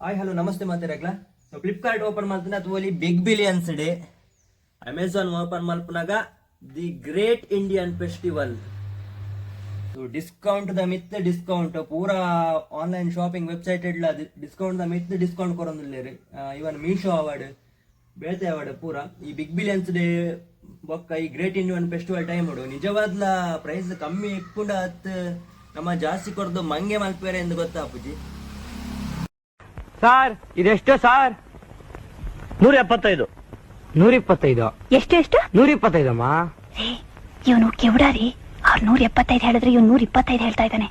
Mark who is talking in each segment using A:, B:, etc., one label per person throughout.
A: Hi hello ನಮಸ್ತೆ ಮಾತಾಡಕ್ಲ Flipkart open ಮಾಡ್ತಾನೆ ಅಥವಾ big billions day Amazon open ಮಲ್ಪನಾಗ the great Indian festival discount the ಮಿತ್ discount ಪೂರ ಆನ್ಲೈನ್ ಶಾಪಿಂಗ್ ವೆಬ್ಸೈಟ್ ಇಡ್ಲ ಡಿಸ್ಕೌಂಟ್ ದ ಮಿತ್ ಡಿಸ್ಕೌಂಟ್ ಕೊರೊಂದಿಲ್ಲ ಇವನ್ ಮೀಶೋ ಅವಾರ್ಡ್ ಬೇತೆ ಅವಾರ್ಡ್ ಪೂರ. ಈ ಬಿಗ್ ಬಿಲಿಯನ್ಸ್ ಡೇ ಬೊಕ್ಕ ಈ ಗ್ರೇಟ್ ಇಂಡಿಯನ್ ಫೆಸ್ಟಿವಲ್ ಟೈಮ್ ಉಡು ನಿಜವಾದ್ಲ ಪ್ರೈಸ್ ಕಮ್ಮಿ ಇಕ್ಕೊಂಡ ಹತ್ ನಮ್ಮ ಜಾಸ್ತಿ ಕೊಡ್ದು ಮಂಗೆ ಮಲ್ಪೇರೆ ಎಂದು ಗೊತ್ತಾಪುಜಿ.
B: ಸಾರ್ ಇದೆಷ್ಟು ಸಾರ್?
C: ನೂರ ಎಪ್ಪತ್ತೈದು
B: ನೂರ ಇಪ್ಪತ್ತೈದು
D: ಎಷ್ಟು ಎಷ್ಟು?
B: ನೂರ ಇಪ್ಪತ್ತೈದಮ್ಮ
D: ಇವನು ಕೆವಡಾರಿ ಅವ್ರು ನೂರ ಎಪ್ಪತ್ತೈದು ಹೇಳಿದ್ರೆ ಇವ್ನು ನೂರ ಇಪ್ಪತ್ತೈದು ಹೇಳ್ತಾ ಇದ್ದಾನೆ.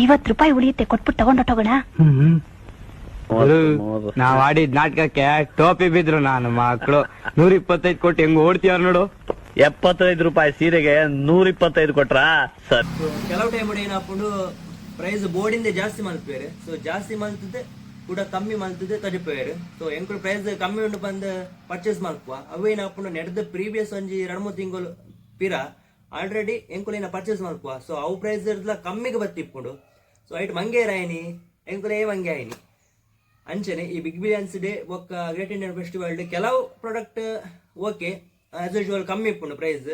D: ಐವತ್ತು ರೂಪಾಯಿ ಉಳಿಯುತ್ತೆ ಕೊಟ್ಬಿಟ್ಟು ತಗೊಂಡೋಗೋಣ
B: ನಾವ್ ಆಡಿದ್ ನಾಟಕಕ್ಕೆ ಟೋಪಿ ಬಿದ್ರು ನಾನು ಮಕ್ಕಳು ನೂರ ಇಪ್ಪತ್ತೈದು ಕೊಟ್ಟು ಹೆಂಗ್ ಓಡ್ತೀವ್ರ ನೋಡು.
C: ಎಪ್ಪತ್ತೈದು ರೂಪಾಯಿ ಸೀರೆಗೆ ನೂರ ಇಪ್ಪತ್ತೈದು ಕೊಟ್ರ? ಸರ್.
A: ಕೆಲವು ಟೈಮ್ ಏನಪ್ಪ ಪ್ರೈಸ್ ಬೋರ್ಡಿಂದ ಜಾಸ್ತಿ ಮಾಡ್ತೀವಿ ಸೊ ಜಾಸ್ತಿ ಮಲ್ತದೆ ಕೂಡ ಕಮ್ಮಿ ಮಲ್ತದೆ ತಡಿಪೇರು. ಸೊ ಎಂಕುಲು ಪ್ರೈಸ್ ಕಮ್ಮಿ ಉಂಡು ಬಂದ ಪರ್ಚೇಸ್ ಮಲ್ಪುವ ಅವೇನಾಪುಂಡು ನಡೆದ ಪ್ರೀವಿಯಸ್ ಒಂಜಿ ಎರಡು ಮೂರು ತಿಂಗಳು ಪಿರ ಆಲ್ರೆಡಿ ಎಂಕುಲೇನ ಪರ್ಚೇಸ್ ಮಲ್ಪುವ ಸೊ ಅವು ಪ್ರೈಸ್ ಇರ್ಲ ಕಮ್ಮಿಗೆ ಬತ್ತಿಪ್ಪುಂಡು ಸೊ ಐಟ್ ಮಂಗೆ ರಾಯಿನಿ ಏ ಮಂಗೆ ಆಯ್ನಿ. ಅಂಚನೆ ಈ ಬಿಗ್ ಬಿಲಿಯನ್ಸ್ ಡೇ ಒಕ್ಕ ಗ್ರೇಟ್ ಇಂಡಿಯನ್ ಫೆಸ್ಟಿವಲ್ ಡೇ ಕೆಲವು ಪ್ರಾಡಕ್ಟ್ ಓಕೆ ಆಸ್ ಯೂಶುವಲ್ ಕಮ್ಮಿ ಇಪ್ಪುಂಡು ಪ್ರೈಸ್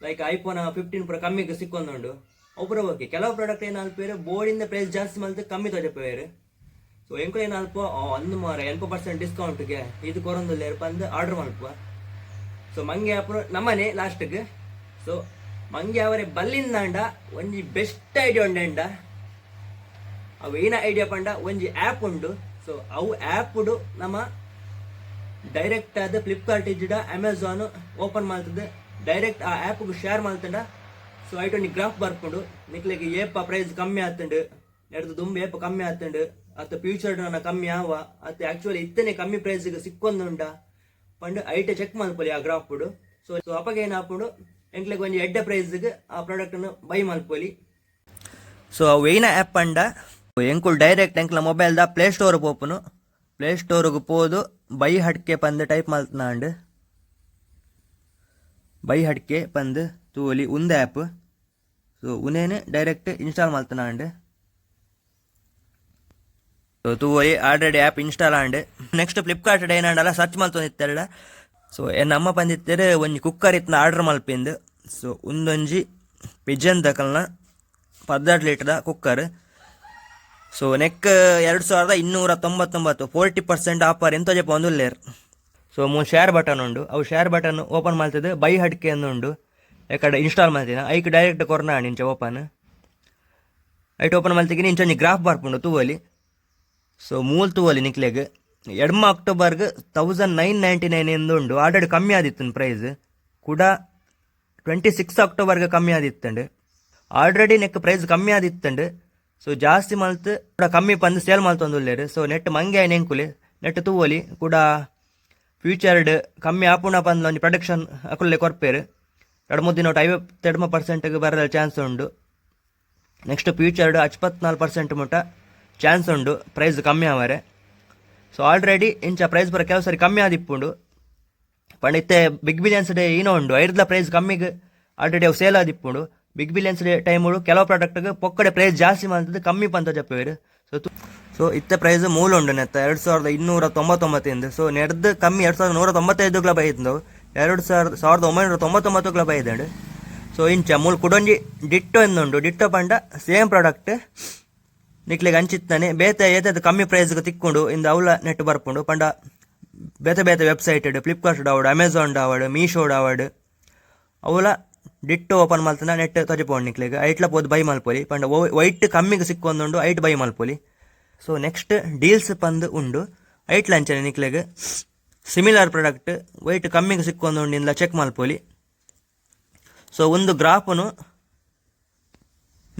A: ಲೈಕ್ ಐಫೋನ್ ಫಿಫ್ಟೀನ್ ಪುರ ಕಮ್ಮಿಗೆ ಸಿಕ್ಕೊಂದುಂಡು. ಒಬ್ಬರು ಓಕೆ. ಕೆಲವು ಪ್ರಾಡಕ್ಟ್ ಏನಾಲ್ಪೇರು ಬೋರ್ಡಿಂದ ಪ್ರೈಸ್ ಜಾಸ್ತಿ ಮಲ್ತು ಕಮ್ಮಿ ತೊಜಪೇರು. ಸೊ ಎಂಕು ಏನಲ್ಪ ಒಂದು ಮಾರ ಎಲ್ಪ ಪರ್ಸೆಂಟ್ ಡಿಸ್ಕೌಂಟ್ಗೆ ಇದು ಕೊರೊಂದಿಲ್ಲ ಬಂದು ಆರ್ಡರ್ ಮಲ್ಪುವ ಸೊ ಮಂಗೆ ಅಪ್ರ ನಮ್ಮನೆ ಲಾಸ್ಟ್ಗೆ ಸೊ ಮಂಗೆ ಅವರೇ ಬಲ್ಲಿಂದಾಂಡ ಒಂಜಿ ಬೆಸ್ಟ್ ಐಡಿಯಾ ಉಂಡೆಂಡ ಅವು ಏನ ಐಡಿಯಾ ಪಂಡ, ಒಂಜಿ ಆ್ಯಪ್ ಉಂಡು. ಸೊ ಅವು ಆ್ಯಪ್ಡು ನಮ್ಮ ಡೈರೆಕ್ಟ್ ಆದ ಫ್ಲಿಪ್ಕಾರ್ಟ್ ಇಜ್ಜಿಡ ಅಮೆಝಾನು ಓಪನ್ ಮಾಡ್ತದೆ. ಡೈರೆಕ್ಟ್ ಆ ಆ್ಯಪ್ಗೆ ಶೇರ್ ಮಾಡ್ತಂಡ. ಸೊ ಐಟ್ ಒಂದು ಗ್ರಾಫ್ ಬರ್ಕೊಂಡು. ನಿಕ್ಲಿಗೆ ಏಪ ಪ್ರೈಸ್ ಕಮ್ಮಿ ಆತಂಡು. ಎರಡು ದುಂಬು ಏಪ ಕಮ್ಮಿ ಆತಂಡು. ಅತ್ತ ಫ್ಯೂಚರ್ ನನ್ನ ಕಮ್ಮಿ ಆವ, ಅತ್ತ ಆಕ್ಚುಲಿ ಇತ್ತನೇ ಕಮ್ಮಿ ಪ್ರೈಸ್ಗೆ ಸಿಕ್ಕೊಂದುಂಡ ಪಂಡು ಐಟೆ ಚೆಕ್ ಮಾಡ್ಕೊಳ್ಳಿ ಆ ಗ್ರಾಫ್ ಬಿಡು ಸೊ ಸೊ ಅಪ್ಪಗೆ ಏನಾಪುಡು ಎಂಕ್ಲಿಗೆ ಒಂದು ಪ್ರೈಸ್ ಪ್ರೈಸ್ಗೆ ಆ ಪ್ರಾಡಕ್ಟನ್ನು ಬೈ ಮಾಡ್ಕೊಳ್ಳಿ ಸೊ ಅವು ಏನ ಆ್ಯಪ್ ಅಂಡ ಎಂಕುಲ್ ಡೈರೆಕ್ಟ್ ಎಂಕ್ಲ ಮೊಬೈಲ್ದ ಪ್ಲೇ ಸ್ಟೋರ್ಗೆ ಪೋಪುನು ಪ್ಲೇ ಸ್ಟೋರ್ಗೆ ಪೋದು ಬೈ ಹಡ್ಕೆ ಪಂದು ಟೈಪ್ ಮಲ್ತನಾಂಡ್ ಬೈ ಹಡ್ಕೆ ಪಂದು ತೂಲಿ ಉಂದ ಆ್ಯಪ್ ಸೊ ಉನೇನೆ ಡೈರೆಕ್ಟ್ ಇನ್ಸ್ಟಾಲ್ ಮಲ್ತನಾಂಡ್ ಸೊ ತೂವಲಿ ಆಲ್ರೆಡಿ ಆ್ಯಪ್ ಇನ್ಸ್ಟಾಲ್ ಆಂಡೆ ನೆಕ್ಸ್ಟ್ ಫ್ಲಿಪ್ಕಾರ್ಟ್ ಏನಾಂಡಲ್ಲ ಸರ್ಚ್ ಮಲ್ತೊಂದಿತ್ತಲ್ಲ ಸೊ ನಮ್ಮ ಬಂದಿತ್ತರೆ ಒಂಜಿ ಕುಕ್ಕರ್ ಇತ್ತು ಆರ್ಡರ್ ಮಲ್ಪಿಂದು ಸೊ ಒಂದೊಂಜಿ ಪಿಜನ್ ತಕಲ್ನ ಪದ್ನಾರು ಲೀಟ್ರದ ಕುಕ್ಕರ್ ಸೊ ನೆಕ್ ಎರಡು ಸಾವಿರದ ಇನ್ನೂರ ತೊಂಬತ್ತೊಂಬತ್ತು ಫೋರ್ಟಿ ಪರ್ಸೆಂಟ್ ಆಫರ್ ಎಂತ ಜಪ ಒಂದು ಲೇರ್ ಸೊ ಮೂ ಶೇರ್ ಬಟನ್ ಉಂಡು. ಅವು ಶೇರ್ ಬಟನ್ ಓಪನ್ ಮಾಡ್ತಿದ್ದೆ ಬೈ ಹಡ್ಕೆ ಉಂಡು. ಯಾಕಡೆ ಇನ್ಸ್ಟಾಲ್ ಮಾಡ್ತೀನಿ ಐಕ್ ಡೈರೆಕ್ಟ್ ಕೊರ್ನ ಇಂಚ ಓಪನ್ ಐಟ್ ಓಪನ್ ಮಾಡ್ತೀನಿ ಇಂಚೊಂಜಿ ಗ್ರಾಫ್ ಬರ್ಪುಂಡು ತೂವಲಿ ಸೊ ಮೂಲ್ ತೂವಲಿ ನಿಕ್ಲೆಗ್ ಎಡ್ಮ ಅಕ್ಟೋಬರ್ಗೆ ತೌಸಂಡ್ ನೈನ್ ನೈಂಟಿ ನೈನ್ ಎಂದು ಉಂಡು ಆಲ್ರೆಡಿ ಕಮ್ಮಿ ಆದಿತ್ತು ಪ್ರೈಸ್ ಕೂಡ ಟ್ವೆಂಟಿ ಸಿಕ್ಸ್ ಅಕ್ಟೋಬರ್ಗೆ ಕಮ್ಮಿ ಆದಿತ್ತಂಡು. ಆಲ್ರೆಡಿ ನೆಕ್ ಪ್ರೈಸ್ ಕಮ್ಮಿ ಆದಿತ್ತಂಡು. ಸೊ ಜಾಸ್ತಿ ಮಲ್ತ್ ಕೂಡ ಕಮ್ಮಿ ಪಂದು ಸೇಲ್ ಮಲ್ತೊಂದುಲ್ಲೇರು ಸೊ ನೆಟ್ ಮಂಗೆ ನೆಂಕುಲಿ ನೆಟ್ ತೂವಲಿ ಕೂಡ ಫ್ಯೂಚರ್ಡ್ ಕಮ್ಮಿ ಆಪುಣ ಪಂದ್ ಒಂಜಿ ಪ್ರೊಡಕ್ಷನ್ ಅಕುಲ್ಲೆ ಕೊರ್ಪೇರು. ಎರಡು ಮೂರು ದಿನ ಒಟ್ಟು ಐವತ್ತೆರಡು ಪರ್ಸೆಂಟ್ಗೆ ಬರಲ ಚಾನ್ಸ್ ಉಂಡು. ನೆಕ್ಸ್ಟ್ ಫ್ಯೂಚರ್ಡ್ ಹಚ್ಪತ್ನಾಲ್ಕು ಪರ್ಸೆಂಟ್ ಮುಟ. ಚಾನ್ಸ್ ಉಂಡು ಪ್ರೈಸ್ ಕಮ್ಮಿ ಆವರೆ. ಸೊ ಆಲ್ರೆಡಿ ಇಂಚ ಪ್ರೈಸ್ ಬರ ಕೆಲವು ಸರಿ ಕಮ್ಮಿ ಆದಿಪ್ಪುಂಡು. ಪಂಡ ಇತ್ತೆ ಬಿಗ್ ಬಿಲಿಯನ್ಸ್ ಡೇ ಏನೋ ಉಂಡು. ಐರ್ದ ಪ್ರೈಸ್ ಕಮ್ಮಿಗೆ ಆಲ್ರೆಡಿ ಅವು ಸೇಲ್ ಆದಿಪ್ಪುಂಡು. ಬಿಗ್ ಬಿಲಿಯನ್ಸ್ ಡೇ ಟೈಮುಡು ಕೆಲವು ಪ್ರಾಡಕ್ಟ್ಗೆ ಪೊಕ್ಕಡೆ ಪ್ರೈಸ್ ಜಾಸ್ತಿ ಮಾಡ್ತದೆ ಕಮ್ಮಿ ಪಂತ ಜಪ್ಪೇರು ಸೊ ಸೊ ಇತ್ತೆ ಪ್ರೈಸ್ ಮೂಲ ಉಂಡು ನೆತ್ತ. ಎರಡು ಸಾವಿರದ ಇನ್ನೂರ ತೊಂಬತ್ತೊಂಬತ್ತಿಂದ ಸೊ ನೆಡ್ದು ಕಮ್ಮಿ ಎರಡು ಸಾವಿರದ ನೂರ ತೊಂಬತ್ತೈದುಗಳ ಬೈದವು ಎರಡು ಸಾವಿರದ ಸಾವಿರದ ಒಂಬೈನೂರ ತೊಂಬತ್ತೊಂಬತ್ತುಗಳ ಬೈದಂಡು ಸೊ ಇಂಚ ಮೂಲ ಕುಡೊಂಜಿ, ಡಿಟ್ಟೋ ಎಂದುಂಡು ಡಿಟ್ಟೋ ಪಂಡ ಸೇಮ್ ಪ್ರಾಡಕ್ಟ್ ನಿಕ್ಲಿಗೆ ಅಂಚಿತ್ತಾನೆ ಬೇತೆ ಏತದ ಕಮ್ಮಿ ಪ್ರೈಸ್ಗೆ ತಿಕ್ಕೊಂಡು ಇಂದ ಅವಲ ನೆಟ್ ಬರ್ಕೊಂಡು ಪಂಡ ಬೇತೆ ಬೇತೆ ವೆಬ್ಸೈಟ್ ಫ್ಲಿಪ್ಕಾರ್ಟ್ ಡಾವಡ್ ಅಮೆಝಾನ್ ಡಾವಡ್ ಮೀಶೋ ಆವಡ್ ಅವಲ ಡಿಟ್ಟು ಓಪನ್ ಮಾಡ್ತಾನೆ ನೆಟ್ ತಜಿಪೋಂಡು ನಿಕ್ಲಿಗೆ. ಐಟ್ಲ ಪೋದು ಬೈ ಮಲ್ಪೊಲಿ. ಪಂಡ ವೈಟ್ ಕಮ್ಮಿಗೆ ಸಿಕ್ಕೊಂದುಂಡು ಐಟ್ ಬೈ ಮಲ್ಪೊಲಿ. ಸೊ ನೆಕ್ಸ್ಟ್ ಡೀಲ್ಸ್ ಪಂದ್ ಉಂಡು. ಐಟ್ ಅಂಚನೆ ನಿಕ್ಲಿಗೆ. ಸಿಮಿಲರ್ ಪ್ರಾಡಕ್ಟ್ ವೈಟ್ ಕಮ್ಮಿಗೆ ಸಿಕ್ಕೊಂದುಂಡಿಂದ ಚೆಕ್ ಮಲ್ಪೊಲಿ. ಸೊ ಒಂದು ಗ್ರಾಫನು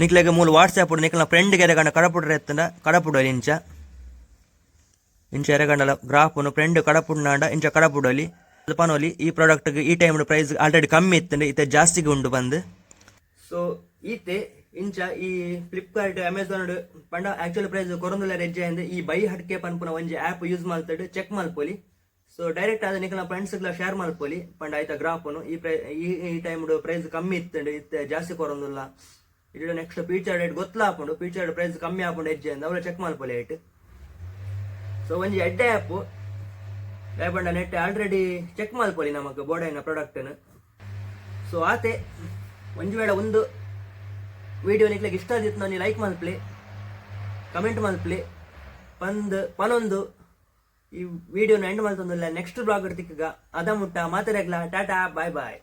A: ನಿಕ್ಲೆಗೆ ಮೂಲ ವಾಟ್ಸಾಪ್ ನಿಕ್ಲ ಫ್ರೆಂಡ್ಗೆ ಎರೆಗಂಡ ಕಡಪುಡ್ರೆ ಎತ್ತಂಡ ಕಡಪುಡಲಿ ಇಂಚ. ಇಂಚ ಎರೆಗಂಡಲ ಗ್ರಾಫನು ಫ್ರೆಂಡ್ ಕಡಪುಡ್ನಾಂಡ, ಇಂಚ ಕಡಪುಡಲಿ ಪನೋಲಿ ಈ ಪ್ರಾಡಕ್ಟ್ಗೆ ಈ ಟೈಮ್ ಪ್ರೈಸ್ ಆಲ್ರೆಡಿ ಕಮ್ಮಿ ಇತ್ತಂಡೆ ಇತ್ತೆ ಜಾಸ್ತಿಗೆ ಉಂಡು ಬಂದು. ಸೊ ಈತೆ ಇಂಚ ಈ ಫ್ಲಿಪ್ಕಾರ್ಟ್ ಅಮೆಝಾನ್ ಪಂಡ ಆಕ್ಚುಲಿ ಪ್ರೈಸ್ ಕೊರೊಂದುಲ ರೆಜ್ಜೆ ಅಂದ್ರೆ ಈ ಬೈ ಹಟ್ಕೆ ಪನ್ಪುನ ಒಂಜಿ ಆಪ್ ಯೂಸ್ ಮಾಡ್ತಡೆ ಚೆಕ್ ಮಲ್ಪೊಲಿ. ಸೊ ಡೈರೆಕ್ಟ್ ಆದ ನಿಖಲ ಫ್ರೆಂಡ್ಸ್ಗಳ ಶೇರ್ ಮಲ್ಪೊಲಿ, ಪಂಡ ಆಯ್ತಾ ಗ್ರಾಫನು, ಈ ಪ್ರೈ ಈ ಟೈಮ್ ಪ್ರೈಸ್ ಕಮ್ಮಿ ಇತ್ತಂಡು ಇತ್ತೆ ಜಾಸ್ತಿ ಕೊರೊಂದುಲ್ಲ. ಇದು ನೆಕ್ಸ್ಟ್ ಫೀಚರ್ ಡೇಟ್ ಗೊತ್ತಲ ಹಾಕೊಂಡು ಫೀಚರ್ ಪ್ರೈಸ್ ಕಮ್ಮಿ ಹಾಕೊಂಡು ಹೆಜ್ಜೆ ಅಂತ ಅವಳು ಚೆಕ್ ಮಾಡ್ಕೊಳ್ಳಿ ಐಟ್ ಸೊ ಒಂಜಿ ಎಡ್ಡೆ ಆ್ಯಪ್ ರೇಪಂಡ ನೆಟ್ ಆಲ್ರೆಡಿ ಚೆಕ್ ಮಾಡ್ಕೊಳ್ಳಿ ನಮಗೆ ಬೋಡೈನ ಪ್ರಾಡಕ್ಟನ್ನು ಸೊ ಆತೆ ಒಂಜಿ ವೇಳೆ ಒಂದು ವಿಡಿಯೋ ನಿಕ್ಲಿಕ್ಕೆ ಇಷ್ಟ ಆದಿತ್ತು ನಾನು ಲೈಕ್ ಮಲ್ಪ್ಲಿ ಕಮೆಂಟ್ ಮಲ್ಪ್ಲಿ ಪಂದ್ ಪನೊಂದು ಈ ವಿಡಿಯೋನ ಎಂಡ್ ಮಾಡ್ತಂದಿಲ್ಲ ನೆಕ್ಸ್ಟ್ ಬ್ಲಾಗ್ ಇರ್ತಿಕ್ಕ ಅದ ಮುಟ್ಟ ಮಾತಾಡಕ್ಲ ಟಾಟಾ ಬಾಯ್ ಬಾಯ್